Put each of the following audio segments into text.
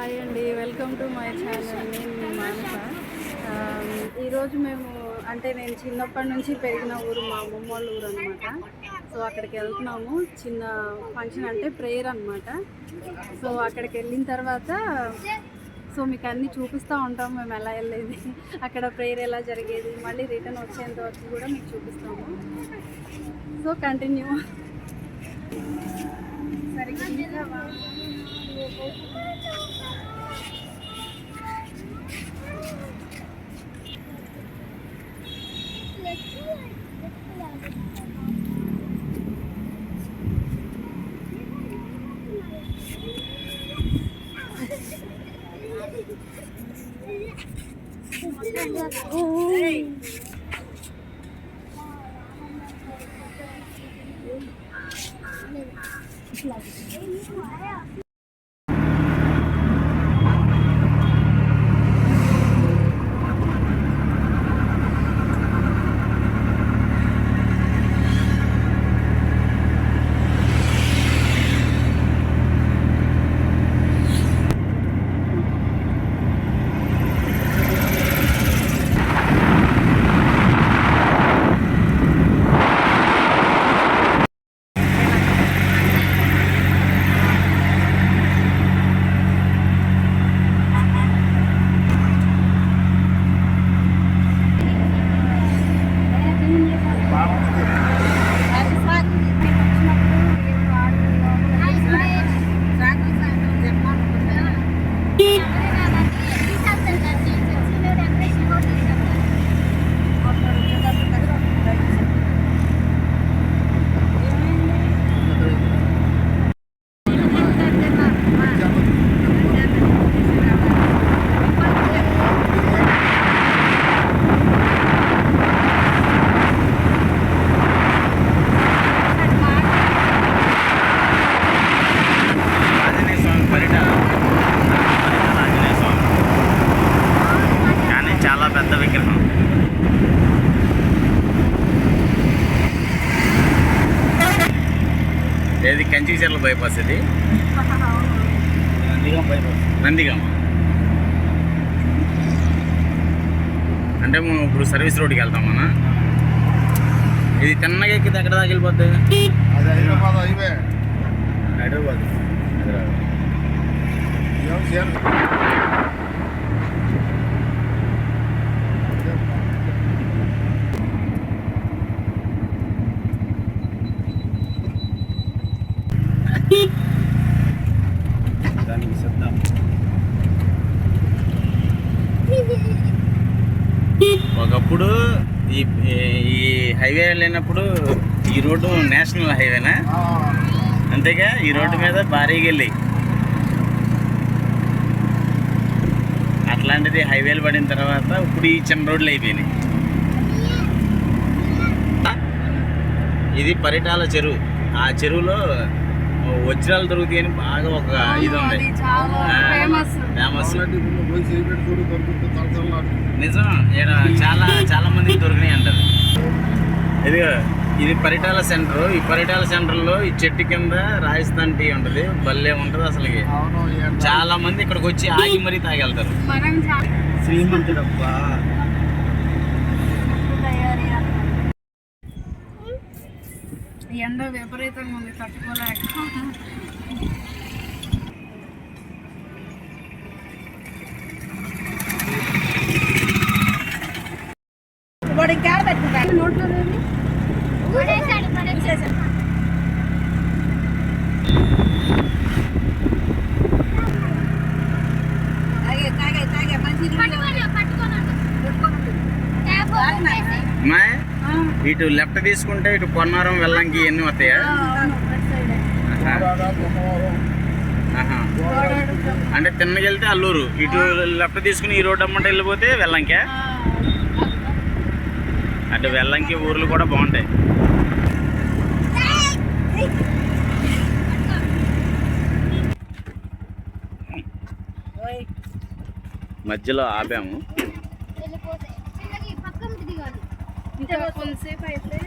Hi అండి welcome to my channel. నేను మీ మానస. ఈరోజు మేము అంటే నేను చిన్నప్పటి నుంచి పెరిగిన ఊరు మా అమ్మమ్మ వాళ్ళ ఊరు అనమాట సో అక్కడికి వెళ్తున్నాము. చిన్న ఫంక్షన్ అంటే ప్రేయర్ అనమాట సో అక్కడికి వెళ్ళిన తర్వాత సో మీకు అన్నీ చూపిస్తూ ఉంటాం మేము ఎలా వెళ్ళేది అక్కడ ప్రేయర్ ఎలా జరిగేది మళ్ళీ రిటర్న్ వచ్చేంత వరకు కూడా మీకు చూపిస్తాము. So continue. సరిగ్గా Oh. కంచిచర్ల బైపాస్ ఇది? నందిగామ బైపాస్. నందిగామ? అంటే మనం ఇప్పుడు సర్వీస్ రోడ్కి వెళ్తాం మన ఇది తిన్నగా ఎక్కితే ఎక్కడ దాకా వెళ్ళిపోద్ది? అది హైదరాబాద్ హైవే. హైదరాబాద్ హైదరాబాద్ ఏం చేయాలి దానికి సిద్ధం ఒకప్పుడు ఈ ఈ హైవే వెళ్ళినప్పుడు ఈ రోడ్డు నేషనల్ హైవేనా? అంతేగా ఈ రోడ్డు మీద భారీగా వెళ్ళి. అట్లాంటిది హైవేలు పడిన తర్వాత ఇప్పుడు ఈ చిన్న రోడ్లు అయిపోయినాయి. ఇది పరిటాల చెరువు. ఆ చెరువులో వజ్రాలు దొరుకుతాయని బాగా ఒక ఇది ఉంది. ఫేమస్ నిజం ఈడ చాలా చాలా మందికి దొరికినాయి అంటారు ఇది ఇది పరిటాల సెంటర్. ఈ పరిటాల సెంటర్లో ఈ చెట్టు కింద రాజస్థాన్ టీ ఉంటుంది. భలే ఉంటుంది అసలు. చాలా మంది ఇక్కడికి వచ్చి ఆగి మరీ తాగెళ్తారు. మనం చాలా శ్రీమంతుడబ్బా. ఎండ విపరీతంగా ఉంది తట్టుకోలేక. ఇటు లెఫ్ట్ తీసుకుంటే ఇటు పొన్నారం వెళ్ళంకి ఎన్ని వస్తాయా? అటు తిన్నగెళ్తే అల్లూరు. ఇటు లెఫ్ట్ తీసుకుని ఈ రోడ్ అమ్మంటే వెళ్ళిపోతే వెళ్ళంకే? అటు వెళ్ళంకి ఊర్లు కూడా బాగుంటాయి. మధ్యలో ఆపాము. కొంతసేపు అయితే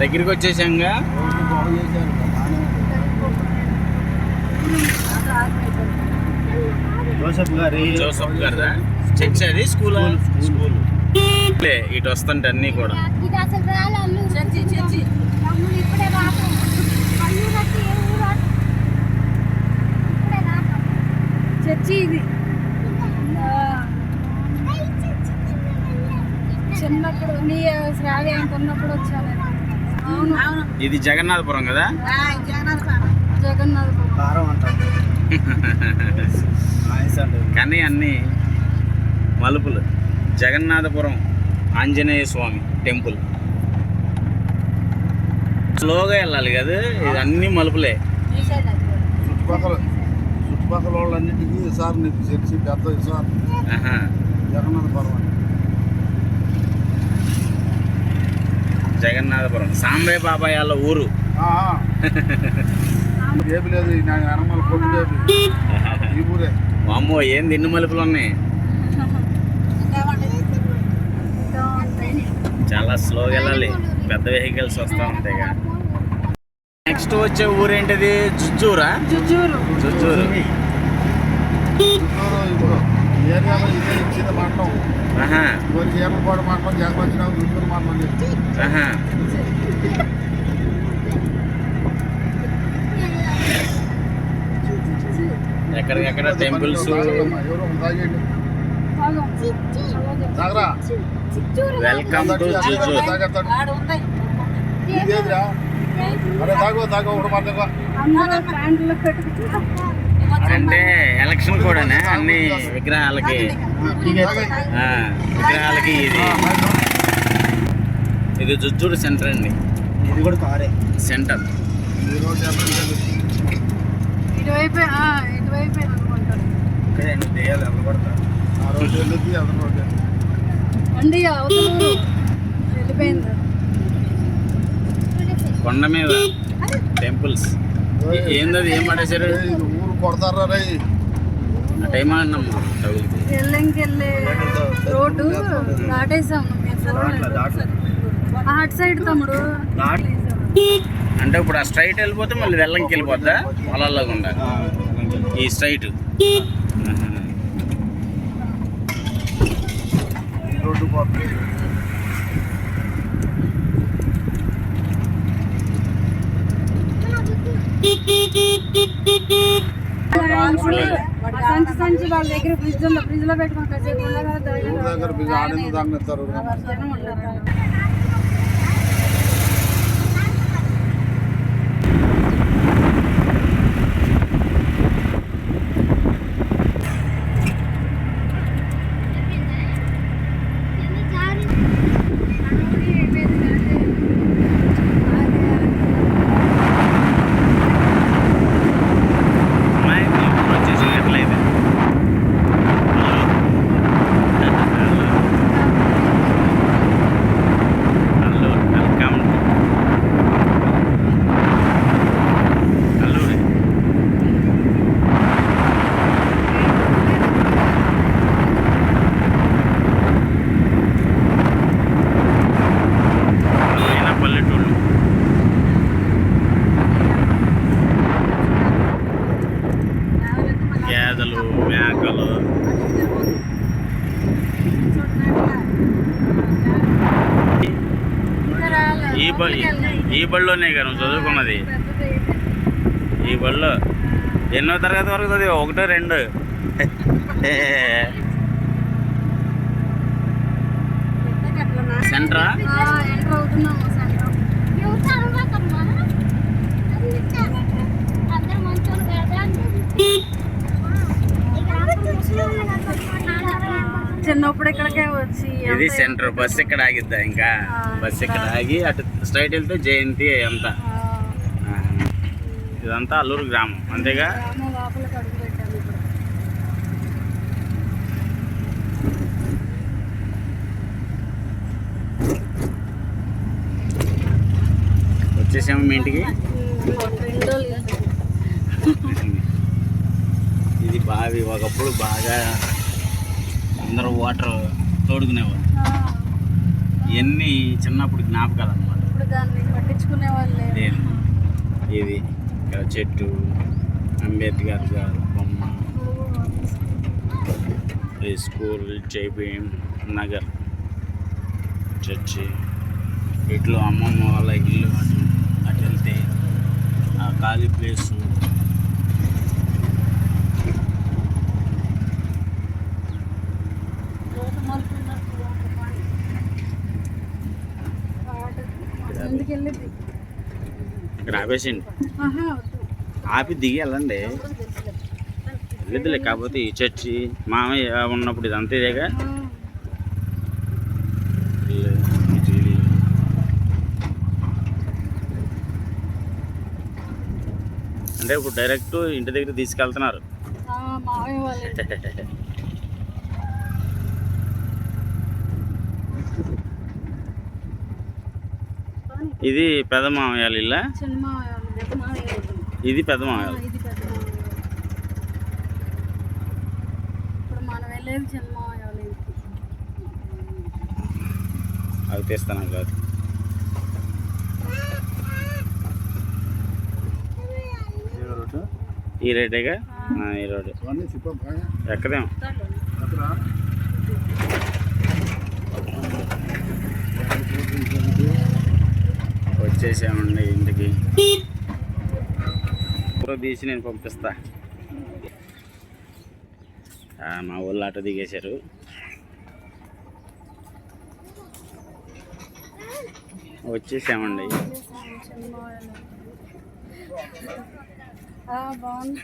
దగ్గరికి వచ్చేసాంగా? జోసఫ్ గారి జోసఫ్ గారు అది? స్కూల్? స్కూల్ ఇటు వస్తుంటే అన్ని కూడా. Church church. చర్చి ఇది. చిన్నప్పుడు నీ శ్రావ్య ఎంత ఉన్నప్పుడు వచ్చాను అవును. ఇది జగన్నాథపురం కదా? జగన్నాథ్ కారం అంటారు ఆయస్ అంటారు. కానీ అన్ని మలుపులు. జగన్నాథపురం ఆంజనేయ స్వామి టెంపుల్. స్లోగా వెళ్ళాలి కదా ఇది అన్ని మలుపులే. చుట్టుపక్కల చుట్టుపక్కల వాళ్ళన్నింటికి సార్ నీకు చర్చి పెద్ద సార్ ఆహా. జగన్నాథ పర్వం జగన్నాథపురం. సాంబయ్య బాబాయ్ వాళ్ళ ఊరు. ఏమి లేదు వెనమల కొట్టు లేదు. ఈ ఊరే. అమ్మో ఏం ఎన్ని మలుపులు ఉన్నాయి? చాలా స్లోగా వెళ్ళాలి. పెద్ద వెహికల్స్ వస్తూ ఉంటాయి కదా నెక్స్ట్ వచ్చే ఊరేంటిది? జుజ్జూరా? జుజూరు జుజ్జూరు. ఆహా. ఎక్కడికెక్కడ టెంపుల్స్? Welcome to జుజ్జూర్. అంటే ఎలక్షన్ కూడానే అన్ని విగ్రహాలకి. ఆ, విగ్రహాలకి ఇది. ఇది జుజ్జూరు సెంటర్ అండి. ఇది కూడా కారే. సెంటర్. ఇటువైపే ఆ, ఇటువైపే అనుకుంటారు ఎన్ని దెయ్యాలు ఎల్లబడతారు ఆ రోజు అవతల వెళ్ళిపోయింది. కొండ మీద టెంపుల్స్. ఏందది? ఏం పడేశారు? ఇది ఊరు కొడతారా టైం అన్నమ్మా రోడ్డు దాటేసాము అటు సైడ్ తమ్ముడు. అంటే ఇప్పుడు ఆ స్ట్రైట్ వెళ్ళిపోతే మళ్ళీ వెళ్ళంకి వెళ్ళిపోద్దా? పొలాల్లో గుండా ఈ స్ట్రైట్. రోడ్డు పోతుంది ఆ సంచి సంచి వాళ్ళ దగ్గర ఫ్రిడ్జ్ ఉంది ఫ్రిడ్జ్లో పెట్టుకుని మేకలు. ఈ ఈ బడిలోనే కదా చదువుకున్నది? ఈ బడిలో ఎన్నో తరగతి వరకు చదివా? ఒకటో రెండు? సెంటరా? Beep అవుతున్నాము సెంటర్ అందరు మంచోళ్ళు కదా చిన్నప్పుడు ఇక్కడికే వచ్చి ఇది. సెంటర్. బస్ ఇక్కడ ఆగిద్దా ఇంకా? బస్ ఇక్కడ ఆగి అటు స్ట్రైట్ వెళ్తే జయంతి అంతా. ఇదంతా అల్లూరు గ్రామం. అంతేగా? వచ్చేసాము మీ ఇంటికి రెండు రోజులు ఇది బావి ఒకప్పుడు బాగా అందరూ వాటర్ తోడుకునేవారు ఆ, ఇవన్నీ చిన్నప్పుడు జ్ఞాపకాలు అనమాట ఇప్పుడు దాన్ని ఇది ఇక్కడ చెట్టు అంబేద్కర్ గారు బొమ్మ స్కూల్ జైబీం నగర్ చర్చి ఇట్లు అమ్మమ్మ వాళ్ళ ఇల్లు అటు అటు వెళ్తే ఆ ఖాళీ ప్లేసు ఎందుకు వెళ్ళింది ఇక్కడ వద్దు. ఆపి దిగి వెళ్ళండి వెళ్ళిద్దులే కాకపోతే ఈ చర్చి మామయ్య ఉన్నప్పుడు ఇది అంతేదేగా. అంటే ఇప్పుడు డైరెక్ట్ ఇంటి దగ్గర తీసుకెళ్తున్నారు ఆ, మావయ్య వాళ్ళ ఇంటికి. ఇది పెద్ద మామయ్య ఇల్లా చిన్న మావయ్య వాళ్ళ ఇంటికి. పెద్ద మావయ్య వాళ్ళ ఇంటికి. ఇది పెద్ద ఆ, మామయ్య ఇది పెద్ద మావయ్య వాళ్ళ ఇంటికి. మనం వెళ్ళేది చిన్న మావయ్య వాళ్ళ ఇంటికి అది తీస్తాను కాదు ఈ రేటేగా ఆ, ఈ రోడ్డు. ఇవన్నీ వచ్చేసామండి ఇంటికి. ఫోటో తీసి నేను పంపిస్తా. ఆ, మా ఊళ్ళో ఆటో దిగేశారు. వచ్చేసామండి. బాగుంది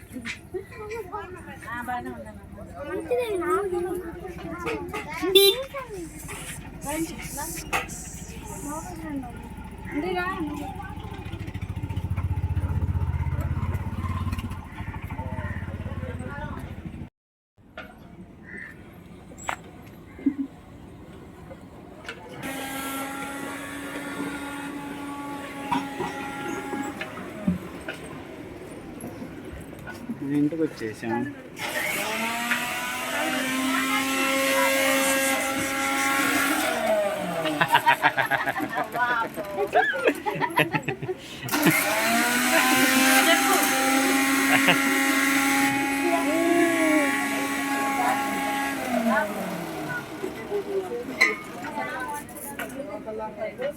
ఇంటికి వచ్చేసాం పోయే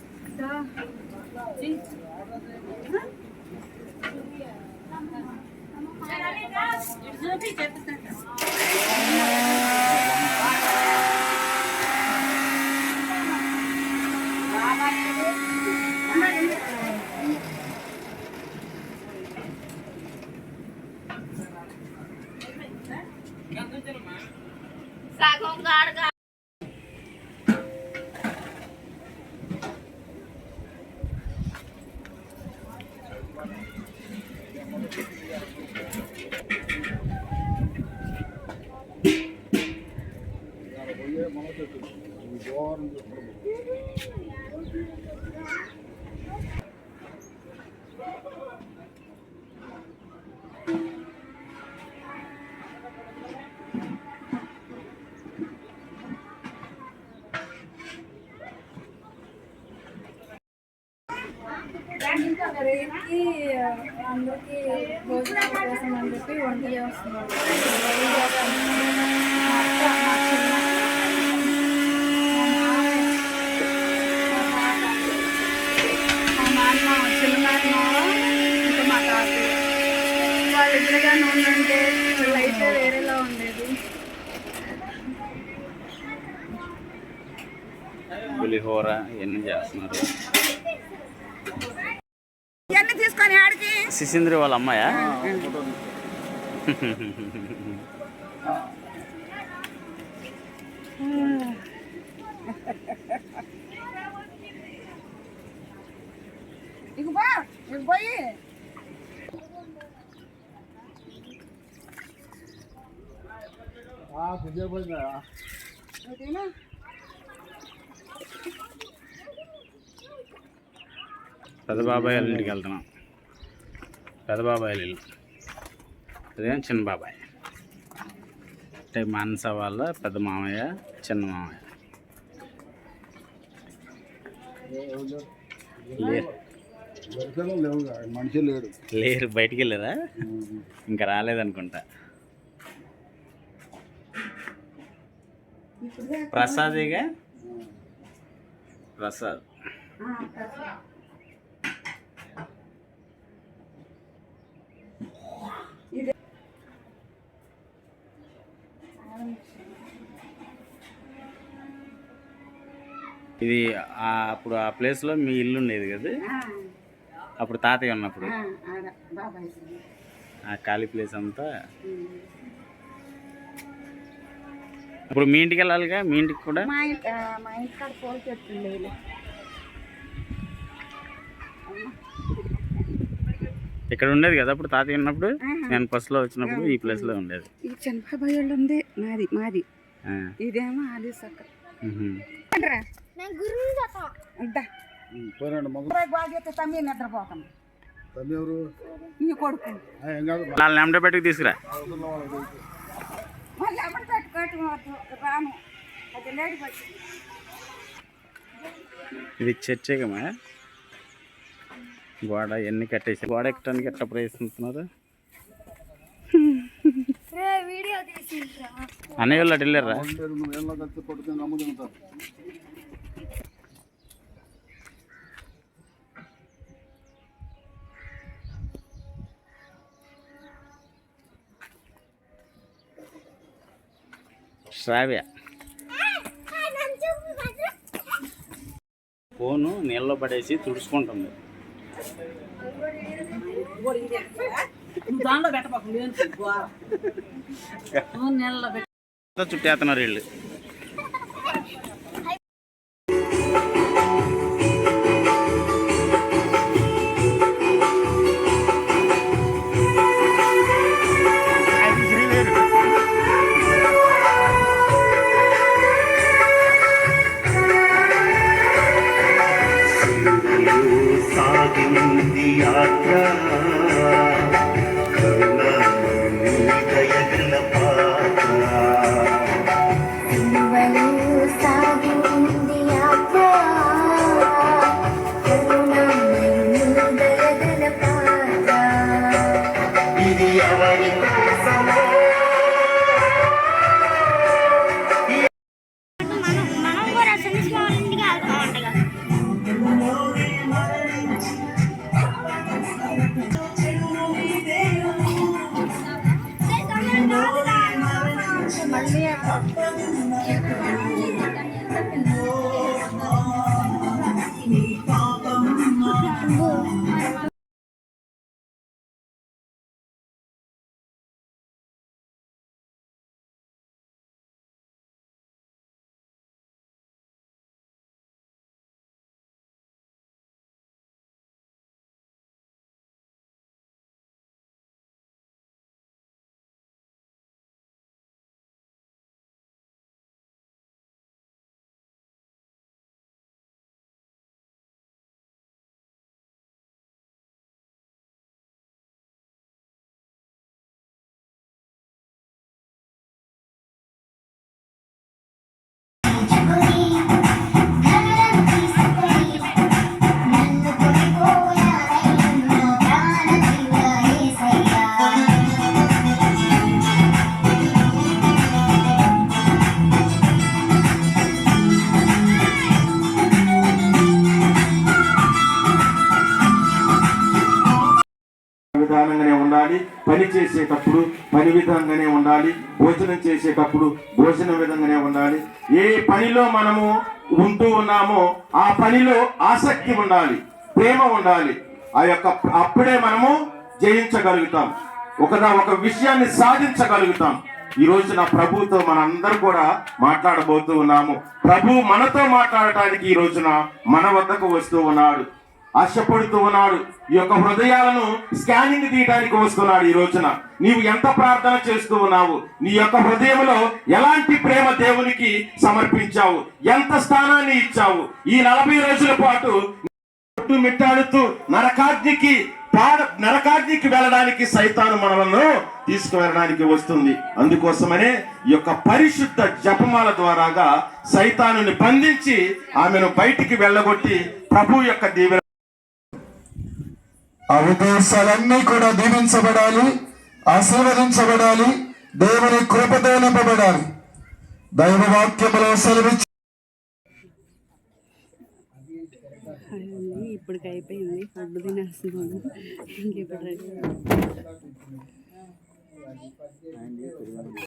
మన చెట్టు ఈ దూరం చూసుకోండి. రేపుకి అందరికి భోజనాల కోసం అని చెప్పి వంట చేస్తున్నాం వాళ్ళిద్దరుగానే ఉందంటే వేరేలా ఉండేది పులిహోర ఇవన్నీ చేస్తున్నారు శిశింద్రి వాళ్ళ అమ్మాయా? ఆ, కొద్దిగా పెద్ద బాబాయ్ వాళ్ళ ఇంటికి వెళ్తున్నాం పెద్ద బాబాయ్ వాళ్ళ ఇల్లు ఇదేం చిన్న బాబాయ్? అంటే మానస వాళ్ళ పెద్ద మామయ్య చిన్న మామయ్య. లేరు? బయటికి వెళ్ళారా ఇంకా రాలేదనుకుంటా. ప్రసాదేగా? ప్రసాద్. ఇది అప్పుడు ఆ ప్లేస్లో మీ ఇల్లు ఉండేది కదా? అప్పుడు తాతయ్య ఉన్నప్పుడు? ఆ ఖాళీ ప్లేస్ అంతా? ఇప్పుడు మీ ఇంటికి వెళ్ళాలిగా? మీ ఇంటికి కూడా? మా ఇంటి మా ఇంటికాడ పూల చెట్లు లేవు ఇక్కడ ఉండేది కదా అప్పుడు తాతయ్య ఉన్నప్పుడు? నేను ఫస్ట్లో వచ్చినప్పుడు ఈ ప్లేస్లో ఉండేది. ఇది చంద్రబాబు వాళ్ళు ఉంది నాది మాది. ఆ, ఇదేమో ఆది తీసుకురా. మళ్ళీ ఎవరి పెట్టుకోవటం రాము. అది లేడి ఇది చర్చేగమా గోడ ఎన్ని కట్టేసి గోడ ఎక్కడానికి ఎట్లా ప్రయత్నిస్తున్నారు? రే వీడియో తీసిండ్రా. అన్నయ్య వాళ్ళు అటు వెళ్ళారా? శ్రావ్య. ఫోను నీళ్ళలో పడేసి తుడుచుకుంటుంది. దానిలో పెట్టి చుట్టేస్తున్నారు వీళ్ళు. Yeah. చేసేటప్పుడు పని విధంగానే ఉండాలి భోజనం చేసేటప్పుడు భోజనం విధంగానే ఉండాలి. ఏ పనిలో మనము ఉంటూ ఉన్నామో ఆ పనిలో ఆసక్తి ఉండాలి ప్రేమ ఉండాలి. ఆ యొక్క అప్పుడే మనము జయించగలుగుతాం. ఒకదా ఒక విషయాన్ని సాధించగలుగుతాం. ఈ రోజు నా ప్రభుతో అందరూ కూడా మాట్లాడబోతూ ఉన్నాము. ప్రభు మనతో మాట్లాడటానికి ఈ రోజున మన వద్దకు వస్తూ ఉన్నాడు. ఆశపడుతూ ఉన్నాడు. ఈ యొక్క హృదయాలను స్కానింగ్ తీయడానికి వస్తున్నాడు ఈ రోజున. నీవు ఎంత ప్రార్థన చేస్తూ ఉన్నావు? నీ యొక్క హృదయంలో ఎలాంటి ప్రేమ దేవునికి సమర్పించావు? ఎంత స్థానాన్ని ఇచ్చావు? ఈ నలభై రోజుల పాటు మిట్టాడుతూ నరకాగ్నికి పాడ నరకాగ్నికి వెళ్ళడానికి సైతాను మనలను తీసుకువెళ్ళడానికి వస్తుంది. అందుకోసమనే ఈ యొక్క పరిశుద్ధ జపమాల ద్వారాగా సైతానుని బంధించి ఆమెను బయటికి వెళ్ళగొట్టి ప్రభు యొక్క దీవెన ఆ ఉద్దేశాలన్నీ కూడా దీవించబడాలి ఆశీర్వదించబడాలి దేవుని కృపతో నింపబడాలి. దైవ వాక్యములో సెలవిచ్చి ఇప్పటికి అయిపోయింది. ఫుడ్ తినేస్తున్నాను ఇంకెప్పుడు